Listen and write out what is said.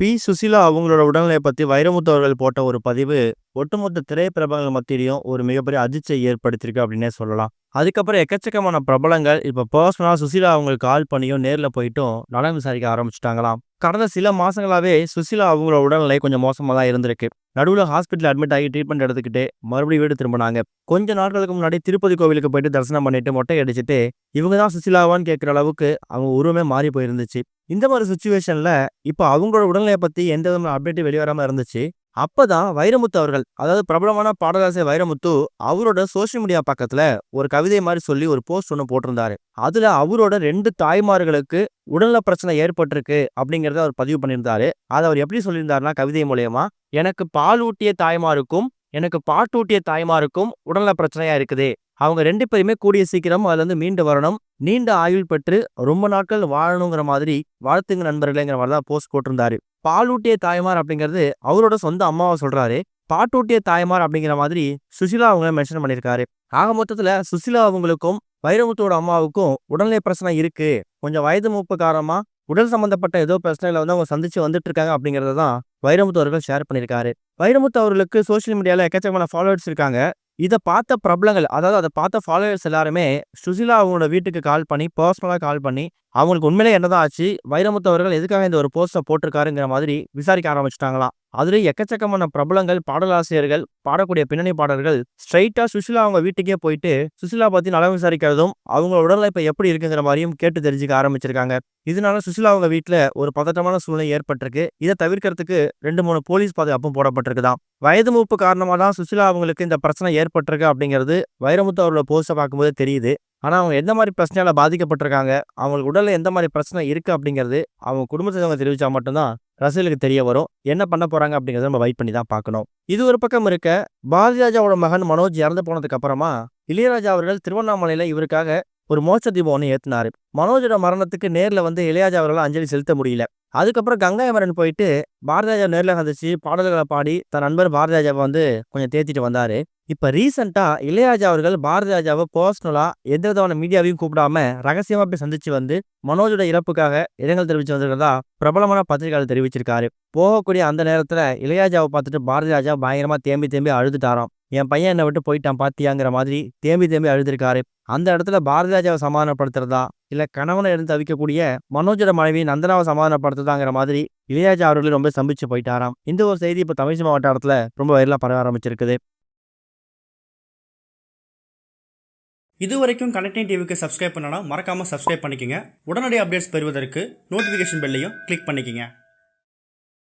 B. Susheela அவங்களோட உடல்நிலையை பற்றி வைரமுத்து அவர்கள் போட்ட ஒரு பதிவு, ஒட்டுமொத்த திரைப்பிரபலங்கள் மத்தியிலையும் ஒரு மிகப்பெரிய அதிர்ச்சியை ஏற்படுத்தியிருக்கு அப்படின்னே சொல்லலாம். அதுக்கப்புறம் எக்கச்சக்கமான பிரபலங்கள் இப்போ பர்சனலாக சுசிலா அவங்களுக்கு கால் பண்ணியும், நேரில் போயிட்டும் நலம் விசாரிக்க ஆரம்பிச்சிட்டாங்களாம் கடந்த சில மாதங்களாகவே சுசிலா அவங்களோட உடல்நிலை கொஞ்சம் மோசமாக தான் இருந்திருக்கு. நடுவில் ஹாஸ்பிட்டலில் அட்மிட் ஆகி ட்ரீட்மெண்ட் எடுத்துக்கிட்டு, மறுபடியும் வீடு திரும்பினாங்க கொஞ்ச நாட்களுக்கு முன்னாடி திருப்பதி கோவிலுக்கு போயிட்டு தரிசனம் பண்ணிட்டு, மொட்டை அடிச்சுட்டு, இவங்க தான் சுசிலாவான்னு கேட்குற அளவுக்கு அவங்க உருவமே மாறி போயிருந்துச்சு. இந்த மாதிரி சுச்சுவேஷனில் இப்ப அவங்களோட உடல்நிலைய பத்தி எந்த விதமான அப்டேட்டும் வெளிவராம இருந்துச்சு. அப்பதான் வைரமுத்து அவர்கள், அதாவது பிரபலமான பாடலாசிரியர் வைரமுத்து, அவரோட சோசியல் மீடியா பக்கத்துல ஒரு கவிதை மாதிரி சொல்லி ஒரு போஸ்ட் ஒன்று போட்டிருந்தாரு. அதுல அவரோட ரெண்டு தாய்மார்களுக்கு உடல்நல பிரச்சனை ஏற்பட்டிருக்கு அப்படிங்கிறத அவர் பதிவு பண்ணியிருந்தாரு. அத அவர் எப்படி சொல்லியிருந்தாருன்னா கவிதை மூலியமா, "எனக்கு பால் ஊட்டிய தாய்மாருக்கும், எனக்கு பாட்டூட்டிய தாய்மாருக்கும் உடல்நல பிரச்சனையா இருக்குது. அவங்க ரெண்டு பேருமே கூடிய சீக்கிரம் அதுலேருந்து மீண்டு வரணும். நீண்ட ஆயுள் பெற்று ரொம்ப நாட்கள் வாழணுங்கிற மாதிரி வாழ்த்துங்க நண்பர்களேங்கிற மாதிரி தான் போஸ்ட் போட்டிருந்தாரு. பாலூட்டிய தாய்மார் அப்படிங்கிறது அவரோட சொந்த அம்மாவ சொல்றாரு. பாட்டூட்டிய தாய்மார் அப்படிங்கிற மாதிரி சுஷிலா அவங்கள மென்ஷன் பண்ணியிருக்காரு. ஆக மொத்தத்துல சுஷிலா அவங்களுக்கும், வைரமுத்தோட அம்மாவுக்கும் உடல்நிலை பிரச்சனை இருக்கு. கொஞ்சம் வயது மூப்பு காரணமாக உடல் சம்பந்தப்பட்ட ஏதோ பிரச்சனைகளை வந்து அவங்க சந்திச்சு வந்துட்டு இருக்காங்க அப்படிங்கிறத தான் வைரமுத்து அவர்கள் ஷேர் பண்ணியிருக்காரு. வைரமுத்து அவர்களுக்கு சோசியல் மீடியால எக்கச்சக்கமான ஃபாலோவர்ஸ் இருக்காங்க. இத பார்த்த பிரபலங்கள், அதாவது அத பார்த்த ஃபாலோவர்ஸ் எல்லாருமே சுசிலா அவங்களோட வீட்டுக்கு கால் பண்ணி, பர்சனலாக கால் பண்ணி, அவங்களுக்கு உண்மையிலேயே என்னதான் ஆச்சு? வைரமுத்து அவர்கள் எதுக்காக இந்த ஒரு போஸ்ட்ட போட்டிருக்காருங்கிற மாதிரி விசாரிக்க ஆரம்பிச்சிட்டாங்களாம் அதுலேயும் எக்கச்சக்கமான பிரபலங்கள், பாடலாசிரியர்கள், பாடக்கூடிய பின்னணி பாடல்கள் ஸ்ட்ரைட்டாக சுஷிலா அவங்க வீட்டுக்கே போயிட்டு, சுஷிலா பற்றி நலம் விசாரிக்கிறதும், அவங்களோட உடல்நிலை இப்போ எப்படி இருக்குங்கிற மாதிரியும் கேட்டு தெரிஞ்சுக்க ஆரம்பிச்சிருக்காங்க. இதனால சுஷிலா அவங்க வீட்டில் ஒரு பதட்டமான சூழ்நிலை ஏற்பட்டிருக்கு. இதை தவிர்க்கிறதுக்கு 2, 3 போலீஸ் பாதுகாப்பும் போடப்பட்டிருக்குதான் வயது மூப்பு காரணமாக தான் சுஷிலா அவங்களுக்கு இந்த பிரச்சனை ஏற்பட்டிருக்கு அப்படிங்கிறது வைரமுத்து அவரோட போஸ்ட்டை பார்க்கும்போது தெரியுது. ஆனால் அவங்க எந்த மாதிரி பிரச்சனையால் பாதிக்கப்பட்டிருக்காங்க, அவங்களுக்கு உடலில் எந்த மாதிரி பிரச்சனை இருக்குது அப்படிங்கிறது, அவங்க குடும்பத்த தெரிவித்தா மட்டும்தான் மட்டும் ரசிகர்களுக்கு தெரிய வரும். என்ன பண்ண போகிறாங்க அப்படிங்கிறத நம்ம வெயிட் பண்ணி தான் பார்க்கணும். இது ஒரு பக்கம் இருக்க, பாரதி ராஜாவோட மகன் மனோஜ் இறந்து போனதுக்கு அப்புறமா, இளையராஜா அவர்கள் திருவண்ணாமலையில் இவருக்காக ஒரு மோட்ச தீபம் ஒன்று ஏத்துனாரு. மனோஜோட மரணத்துக்கு நேரில் வந்து இளையாஜா அவர்களால் அஞ்சலி செலுத்த முடியல. அதுக்கப்புறம் கங்காயமரன் போயிட்டு பாரதி நேரில் சந்திச்சு, பாடல்களை பாடி, தன் நண்பர் பாரதிராஜாவை வந்து கொஞ்சம் தேத்திட்டு வந்தார் இப்போ ரீசென்ட்டா இளையராஜா அவர்கள் பாரதி பர்சனலாக எந்த விதமான மீடியாவையும் கூப்பிடாம ரகசியமாக போய் சந்திச்சு வந்து, மனோஜோட இறப்புக்காக இரங்கல் தெரிவித்து வந்திருக்கிறதா பிரபலமான பத்திரிகையாளர் தெரிவிச்சிருக்காரு. போகக்கூடிய அந்த நேரத்தில் இளையராஜாவை பார்த்துட்டு பாரதி ராஜா தேம்பி தேம்பி அழுதுட்டாராம். "என் பையன் என்னை விட்டு போயிட்டான் பார்த்தியாங்கிற" மாதிரி தேம்பி தேம்பி அழுதுருக்காரு. அந்த இடத்துல பாரதிராஜாவை சமாதானப்படுத்துறதா, இல்லை கணவனை இருந்து தவிக்கக்கூடிய மனோஜோட மனைவி நந்தனாவை சமாதானப்படுத்துறதாங்கிற மாதிரி இளையராஜா அவர்கள் ரொம்ப சம்பிச்சு போயிட்டாராம். இந்த ஒரு செய்தி இப்போ தமிழ் மாவட்டத்தில் ரொம்ப வயலாக பரவ ஆரம்பிச்சிருக்குது. இதுவரைக்கும் கனெக்டிங் டிவிக்கு சப்ஸ்கிரைப் பண்ணனா மறக்காமல் சப்ஸ்கிரைப் பண்ணிக்கங்க. உடனடி அப்டேட்ஸ் பெறுவதற்கு நோட்டிஃபிகேஷன் பெல்லையும் கிளிக் பண்ணிக்கங்க.